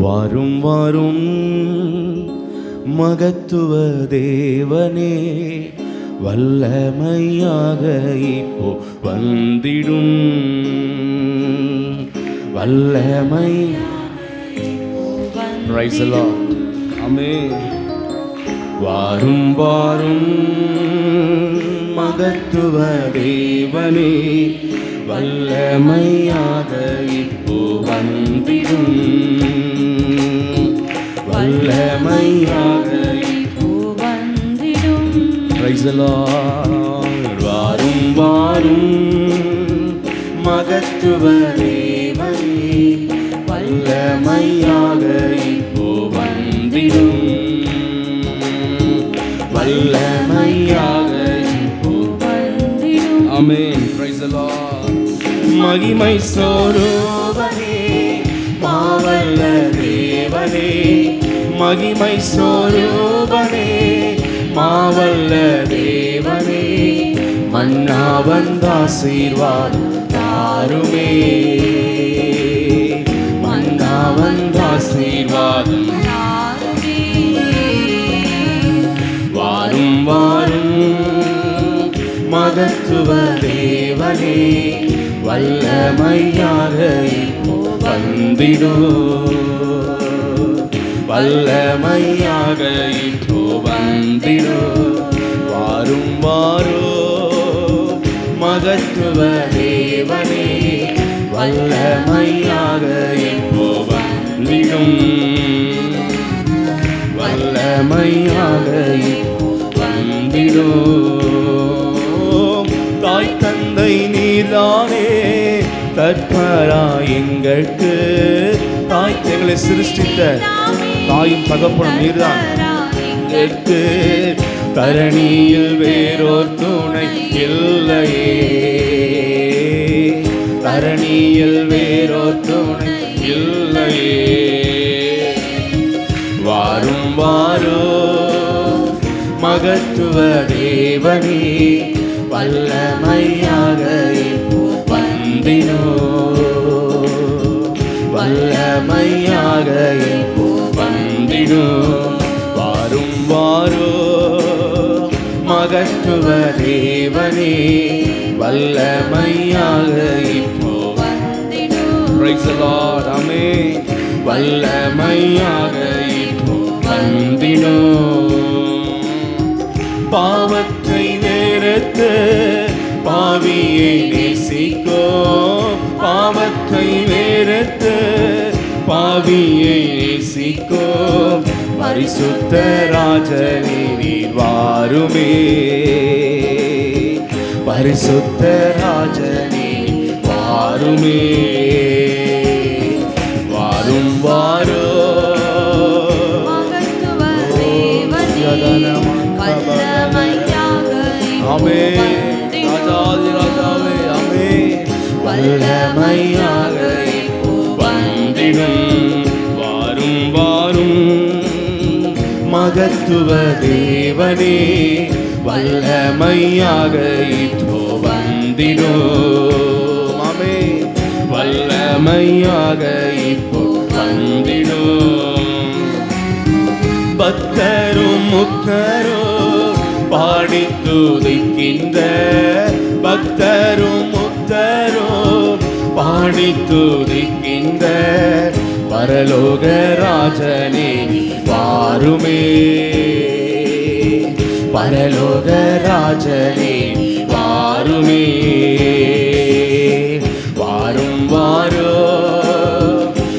வாரும் வாரும் மகத்துவ தேவனே வல்லமையாக இப்போ வந்திடும் வல்லமை. Amen. வாரும் வாரும் மகத்துவ தேவனே வல்லமையாக இப்போ வந்திடும் வல்லமையாக வந்திடும் வாரும் வாரும். மகத்துவ தேவனே வல்லமையாக இப்போ வந்திடும். வல்லமையாக இப்போ வந்திடும். ஆமென் மகிமை சோரோவனே மாவல்ல தேவனே. மகிமை சோருவனே மாவல்ல தேவனே மன்னா வந்தாசீர்வாதம் தாருமே. மன்னா வந்தாசீர்வாதம் வாரும் வாரும் மகத்துவ தேவனே வல்லமையாக வந்திடும். வல்லமையாக இன்றோ வந்திரோ வாரும் வாரோ மகத்துவ தேவனே வல்லமையாக இன்றோ வந்திடும். வல்லமையாக வந்திடும் தாய் தந்தை நீர்தானே தற்பரா எங்களுக்கு தாய் எங்களை சிருஷ்டித்த தாயும் தகப்பனும் நீர்தான். எங்களுக்கு தரணியில் வேறோர் துணை இல்லையே. தரணியில் வேறோர் துணை இல்லையே. வாரும் வாரோ மகத்துவ தேவனே வல்லமையாக வந்தினோ வல்லமையாக இப்போ வந்தினோ வாரும் வாரோ மகத்துவ தேவனே வல்லமையாக இப்போ Praise வல்லமையாக இப்போ வந்தினோ பாவத்தை நேரத்து பாவியை நேசிக்கோ பாவத்தை நேரத்து பாவியை நேசிக்கோ. பரிசுத்த ராஜனே நீர் வாருமே. பரிசுத்த ராஜனே வாருமே. வாரும் வாரோ. ஆமே ராஜாதி ராஜாவே ஆமே வல்லமையாக மகத்துவ தேவனே வல்லமையாக இப்போ வந்திடோ மாமே வல்லமையாக இப்போ வந்திடோ பக்தரும் முக்தரோ பாடி துதிக்கின்ற பக்தரும் முக்தரோ பாடி துதிக்கின்ற பரலோக ராஜனே நீ வாருமே. பரலோக ராஜனே வாருமே. வாரும் வாரோ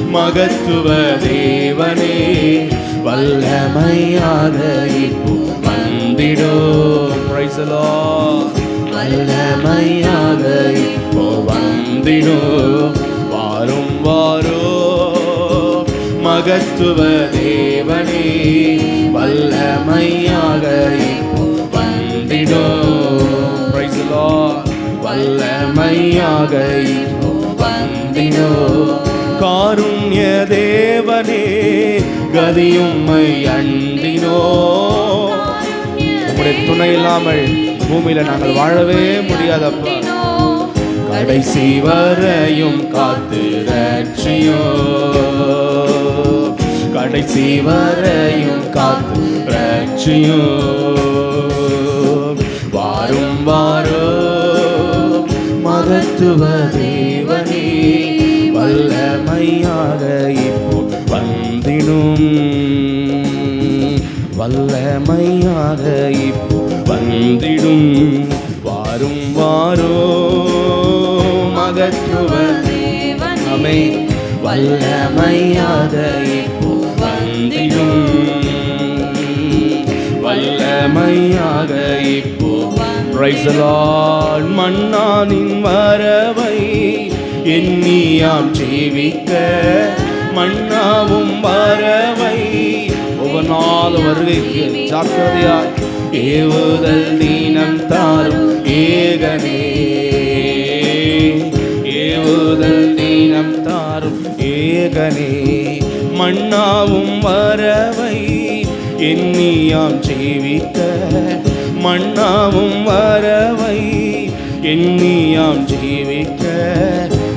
மகத்துவ தேவனே வல்லமையாக இப்போ வந்திடோ. Lord. வல்லமையாக இப்போ வந்திடோ. வாரும் வாரோ மகத்துவ தேவனே வல்லமையாக வந்திடோ. வல்லமையாக வந்திடோ. காருண்ய தேவனே கதியும்மை அண்டினோ. உங்களுடைய துணை இல்லாமல் பூமியில நாங்கள் வாழவே முடியாதப்பா. கடைசி வரையும் காத்து ரட்சியோ கடைசி வரையும் காத்து ரட்சியும் வாரும் வாரும் மகத்துவ தேவனே வல்லமையாக இப்போ வந்திடும். வல்லமையாக இப்போ வந்திடும். வாரும் வாரோ மகத்துவ தேவனே வல்லமையாத. இப்போ வந்திடும் வல்லமையாக இப்போ Praise மன்னானின் வரவை எண்ணியாம் ஜீவிக்க. மன்னாவும் வரவை. ஒவ்வொரு நாள் வருகைக்கு ஜாக்கிரதையாய். ஏவுதல் தீனம் தாரும். ஏ மன்னாவும் வரவை எண்ணியாம் ஜீவித்த. மன்னாவும் வரவை எண்ணியாம் ஜீவிக்க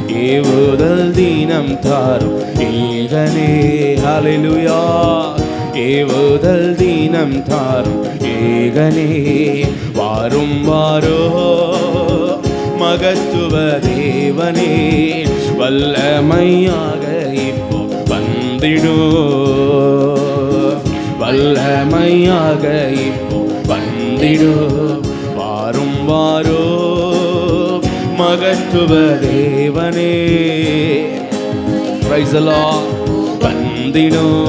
ஏவுதல் தீனம் தாரும் ஏகனே. ஹalleluya. ஏவுதல் தீனம் தாரும் ஏகனே. வாரும் வாரோ. மகத்துவ தேவனே. வல்லமையாக வந்திடோ வல்லமையாக இப்போ வந்திடோ. வாரும் வாரோ மகத்துவ தேவனே. பிரைசலா the வந்திடும்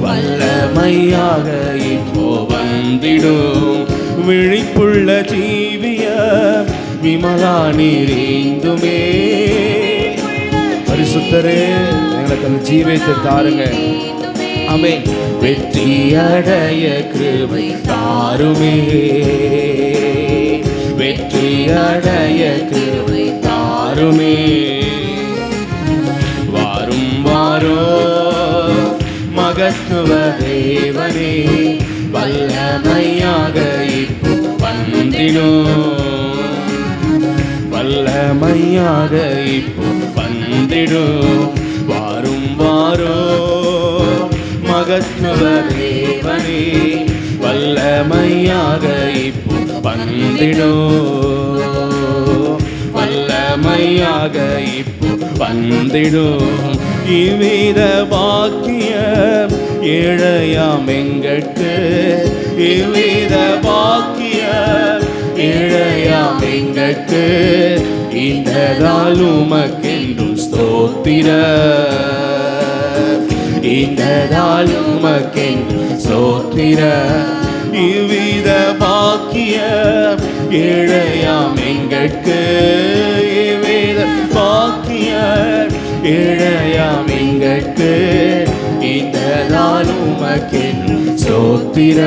வல்லமையாக இப்போ வந்திடும் விழிப்புள்ள ஜீவிய விமலா நீரீந்துமே பரிசுத்தரே எங்களுக்கு அந்த ஜீவியத்தை தாருங்க. அமே வெற்றி அடைய கிருபை தாருமே. வெற்றி அடைய கிருபை தாருமே. வாரும் வாரோ மகத்துவ தேவனே வல்லமையாக இப்போ வந்திடும் வல்லமையாக இப்போ வந்திடும். வாரும் வாரோ மகத்துவ தேவனே வல்லமையாக இப்போ வந்திடும் வல்லமையாக இப்போ வந்திடும் இவ்வித பாக்கிய ஏழையாம் எங்கட்கு இவ்வித பாக்கிய ஏழையாம் எங்கட்கு இந்த நாள் உமக்கென்றும் ஸ்தோத்திர இந்த நாள் உமக்கென்றும் ஸ்தோத்திர இவ்வித பாக்கிய இழையாம் எங்கட்கு இவ்வித பாக்கிய இழையாம் எங்கட்கு இந்த நாள் உமக்கென்றும் ஸ்தோத்திர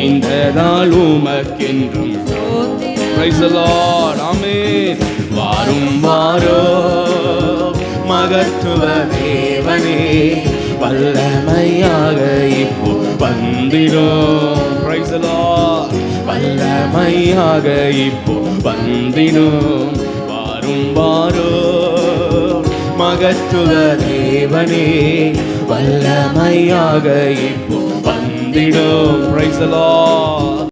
இந்த நாள் உமக்கென்றும் Praise the Lord. Amen. வாரும் வாரோ மகத்துவ தேவனே வல்லமையாக இப்போ the Lord. வல்லமையாக இப்போ வந்திடும் வாரும் வாரோ மகத்துவ தேவனே வல்லமையாக இப்போ வந்திடும் Praise the Lord.